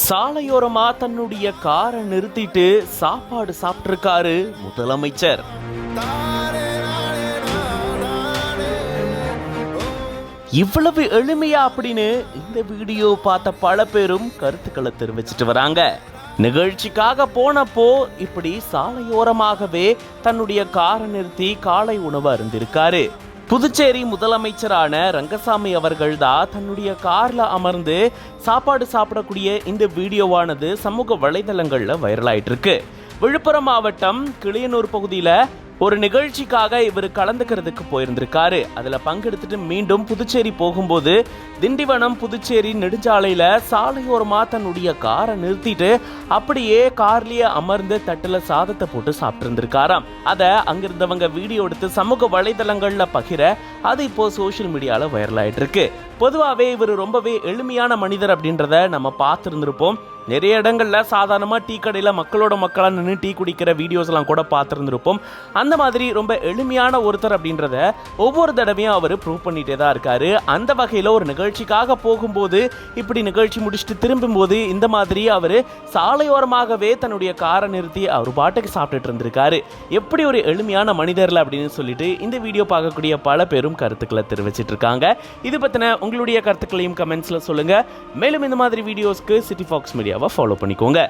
சாலையோரமா தன்னுடைய காரை நிறுத்திட்டு சாப்பாடு சாப்பிட்டிருக்காரு முதலமைச்சர். இவ்வளவு எளிமையா அப்படின்னு இந்த வீடியோ பார்த்த பல பேரும் கருத்துக்களை தெரிவிச்சிட்டு வராங்க. நிகழ்ச்சிக்காக போனப்போ இப்படி சாலையோரமாகவே தன்னுடைய காரை நிறுத்தி காலை உணவு அருந்திருக்காரு புதுச்சேரி முதலமைச்சரான ரங்கசாமி அவர்கள் தான் தன்னுடைய கார்ல அமர்ந்து சாப்பாடு சாப்பிடக்கூடிய இந்த வீடியோவானது சமூக வலைதளங்கள்ல வைரலாயிட்டு இருக்கு விழுப்புரம் மாவட்டம் கிளியனூர் பகுதியில ஒரு நிகழ்ச்சிக்காக இவர் கலந்துக்கிறதுக்கு போயிருந்திருக்காரு. அதில் பங்கெடுத்துட்டு மீண்டும் புதுச்சேரி போகும்போது திண்டிவனம் புதுச்சேரி நெடுஞ்சாலையில் சாலையோரமாக தன்னுடைய காரை நிறுத்திட்டு அப்படியே கார்லேயே அமர்ந்து தட்டில் சாதத்தை போட்டு சாப்பிட்ருந்துருக்காராம் அதை அங்கிருந்தவங்க வீடியோ எடுத்து சமூக வலைதளங்களில் பகிர அது இப்போ சோஷியல் மீடியாவில் வைரல் ஆகிட்டு இருக்கு பொதுவாகவே இவர் ரொம்பவே எளிமையான மனிதர் அப்படின்றத நம்ம பார்த்துருந்துருப்போம். நிறைய இடங்கள்ல சாதாரணமாக டீ கடையில் மக்களோட மக்களாக நின்று டீ குடிக்கிற வீடியோஸ்லாம் கூட பார்த்துருந்துருப்போம். அந்த மாதிரி ரொம்ப எளிமையான ஒருத்தர் அப்படின்றத ஒவ்வொரு தடவையும் அவர் ப்ரூவ் பண்ணிகிட்டே தான் இருக்காரு. அந்த வகையில் ஒரு நிகழ்ச்சிக்காக போகும்போது இப்படி நிகழ்ச்சி முடிச்சுட்டு திரும்பும்போது இந்த மாதிரி அவர் சாலையோரமாகவே தன்னுடைய காரை நிறுத்தி அவர் பாட்டுக்கு சாப்பிட்டுட்டு இருந்திருக்காரு. எப்படி ஒரு எளிமையான மனிதர்ல அப்படின்னு சொல்லிட்டு இந்த வீடியோ பார்க்கக்கூடிய பல பேரும் கருத்துக்களை தெரிவிச்சிட்டு இருக்காங்க. இது பற்றின உங்களுடைய கருத்துக்களையும் கமெண்ட்ஸில் சொல்லுங்கள் மேலும் இந்த மாதிரி வீடியோஸ்க்கு சிட்டி ஃபாக்ஸ் மீடியாவை ஃபாலோ பண்ணிக்கோங்க.